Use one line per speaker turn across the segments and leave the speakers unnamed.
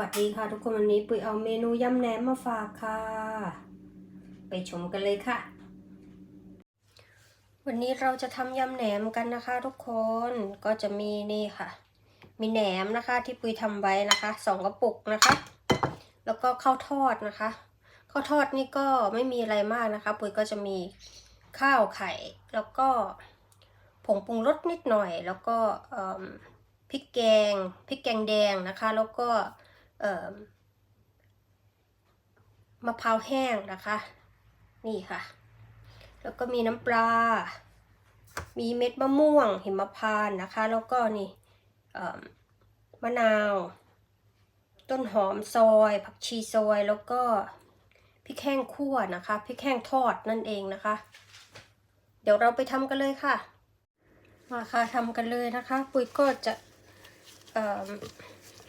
วัสดีค่ะทุกคนวันนี้ปุ๋ยเอาเมนูยำแหนมมาฝากค่ะ ไปชมกันเลยค่ะ วันนี้เราจะทำยำแหนมกันนะคะทุกคนก็จะมีนี่ค่ะ มีแหนมนะคะที่ปุ๋ยทำไว้นะคะสองกระปุกนะคะ แล้วก็ข้าวทอดนะคะข้าวทอดนี่ก็ไม่มีอะไรมากนะคะ ปุ๋ยก็จะมีข้าวไข่ แล้วก็ผงปรุงรสนิดหน่อย แล้วก็พริกแกงพริกแกงแดงนะคะ แล้วก็ มะพร้าวแห้งนะคะ นี่ค่ะ แล้วก็มีน้ำปลา มีเม็ดมะม่วงหิมพานต์นะคะ แล้วก็นี่มมะนาว ต้นหอมซอย ผักชีซอย แล้วก็พริกแห้งคั่วนะคะ พริกแห้งทอดนั่นเองนะคะ เดี๋ยวเราไปทำกันเลยค่ะ มาค่ะทำกันเลยนะคะ ปุ๋ยก็จะ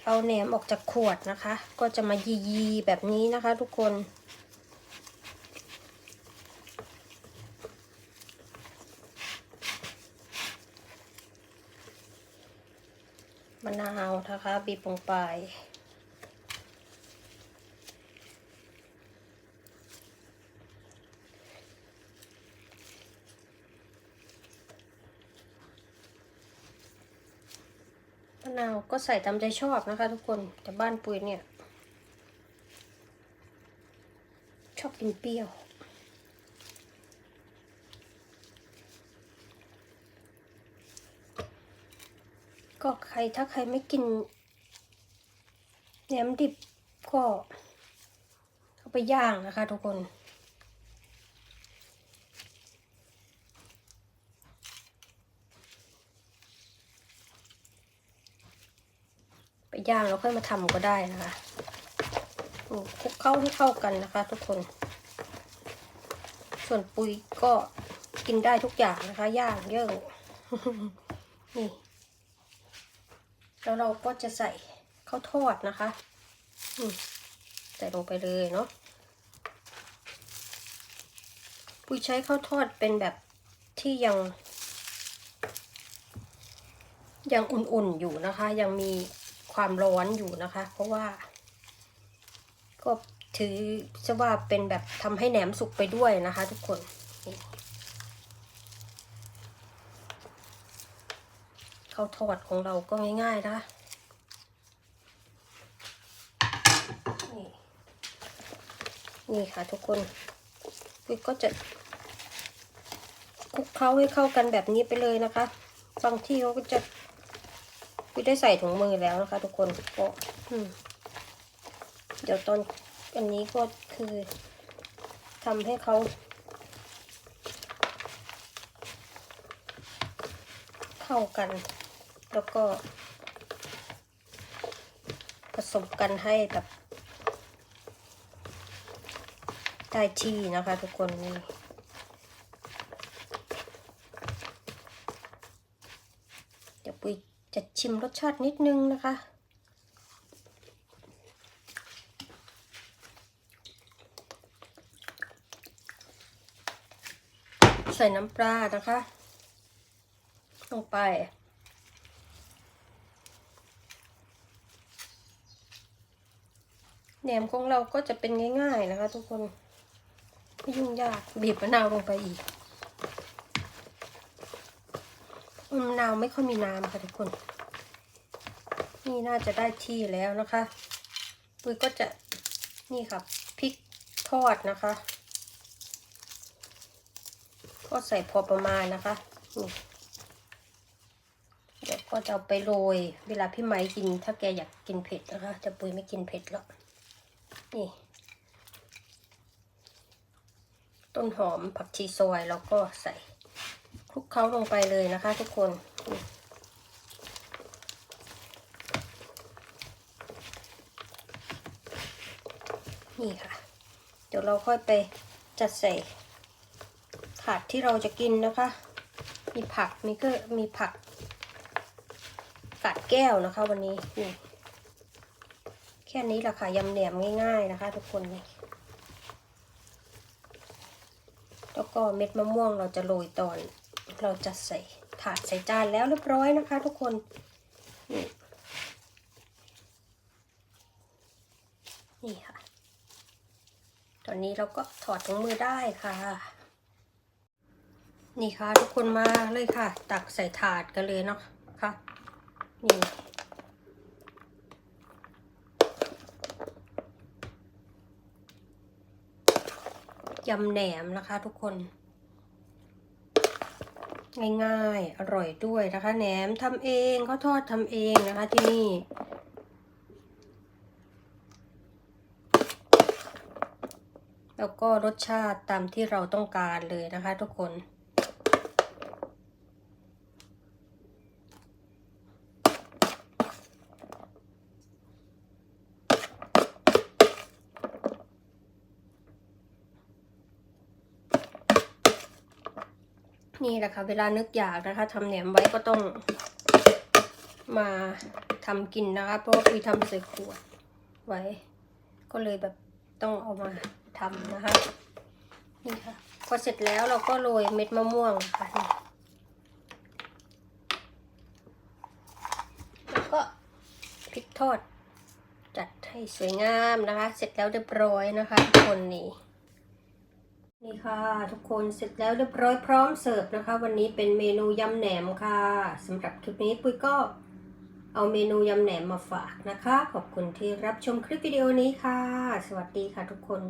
เอาแหนมออกจากขวดนะคะ ก็จะมายียีๆแบบนี้นะคะ ทุกคน มะนาวนะคะ บีบลงไป มะนาวก็ใส่ตามใจชอบนะคะ ทุกคนแต่บ้านปุยเนี่ย ชอบกินเปรี้ยวก็ใครถ้าใครไม่กินแหนมดิบก็เอาไปย่างนะคะทุกคน ย่างแล้วค่อยมาทำก็ได้นะคะคลุกเข้าให้เข้ากันนะคะ ทุกคน ส่วนปุ๋ยก็กินได้ทุกอย่างนะคะ ย่างเยิ่งนี่ แล้วเราก็จะใส่ข้าวทอดนะคะใส่ลงไปเลยเนาะปุยใช้ข้าวทอดเป็นแบบที่ยัง ยังอุ่นๆอยู่นะคะ ยังมี ความร้อนอยู่นะคะ เพราะว่า ก็ถือจะว่าเป็นแบบทำให้แหนมสุกไปด้วยนะคะ ทุกคนนี่ข้าวทอดของเราก็ง่ายๆนะนี่นี่ค่ะทุกคนวิก็จะคลุกเคล้าให้เข้ากันแบบนี้ไปเลยนะคะ บางที่เขาก็จะ วิได้ใส่ถุงมือแล้วนะคะ ทุกคนก็อืมเดี๋ยวตอนอันนี้ก็คือทำให้เขาเข้ากัน แล้วก็ ผสมกันให้แบบได้ที่นะคะ ทุกคนนี่ เดี๋ยวปุย จะชิมรสชาตินิดนึงนะคะ ใส่น้ำปลานะคะ ลงไปแหนมของเราก็จะเป็นง่ายๆนะคะทุกคน ไม่ยุ่งยากบีบมะนาวลงไปอีก มะนาวไม่ค่อยมีน้ำค่ะทุกคน นี่น่าจะได้ที่แล้วนะคะปุ้ยก็จะนี่ค่ะพริกทอดนะคะ ก็ใส่พอประมาณนะคะนี่เดี๋ยวก็จะเอาไปโรย เวลาพี่ไม้กิน ถ้าแกอยากกินเผ็ดนะคะแต่ปุ้ยไม่กินเผ็ดหรอกนี่ต้นหอมผักชีซอยแล้วก็ใส่ ลุกเคล้าลงไปเลยนะคะ ทุกคน นี่ค่ะ เดี๋ยวเราค่อยไปจัดใส่ถาดที่เราจะกินนะคะ มีผักมีก็มีผักกาดแก้วนะคะวันนี้นี่แค่นี้แหละค่ะยำแหนมง่าย ๆนะคะ ทุกคนนี่แล้วก็เม็ดมะม่วงเราจะโรยตอน เราจะใส่ถาดใส่จานแล้วเรียบร้อยนะคะ ทุกคนนี่นี่ค่ะ ตอนนี้เราก็ถอดถุงมือได้ค่ะ นี่ค่ะทุกคนมาเลยค่ะ ตักใส่ถาดกันเลยเนาะค่ะ นี่ยำแหนมนะคะทุกคน ง่ายๆ อร่อยด้วยนะคะ แหนมทำเองข้าทอดทำเองนะคะที่นี่ แล้วก็รสชาติตามที่เราต้องการเลยนะคะทุกคน นี่แหละค่ะ เวลานึกอยากนะคะทำแหนมไว้ก็ต้องมาทำกินนะคะเพราะว่าคุยทำใส่ขวดไว้ ก็เลยแบบต้องเอามาทำนะคะ นี่ค่ะ พอเสร็จแล้วเราก็โรยเม็ดมะม่วงค่ะแล้วก็พริกทอดจัดให้สวยงามนะคะ เสร็จแล้วเรียบร้อยนะคะทุกคนนี่ นี่ค่ะ ทุกคนเสร็จแล้วเรียบร้อยพร้อมเสิร์ฟนะคะ วันนี้เป็นเมนูยำแหนมค่ะสำหรับคลิปนี้ปุ้ยก็เอาเมนูยำแหนมมาฝากนะคะ ขอบคุณที่รับชมคลิปวิดีโอนี้ค่ะ สวัสดีค่ะทุกคน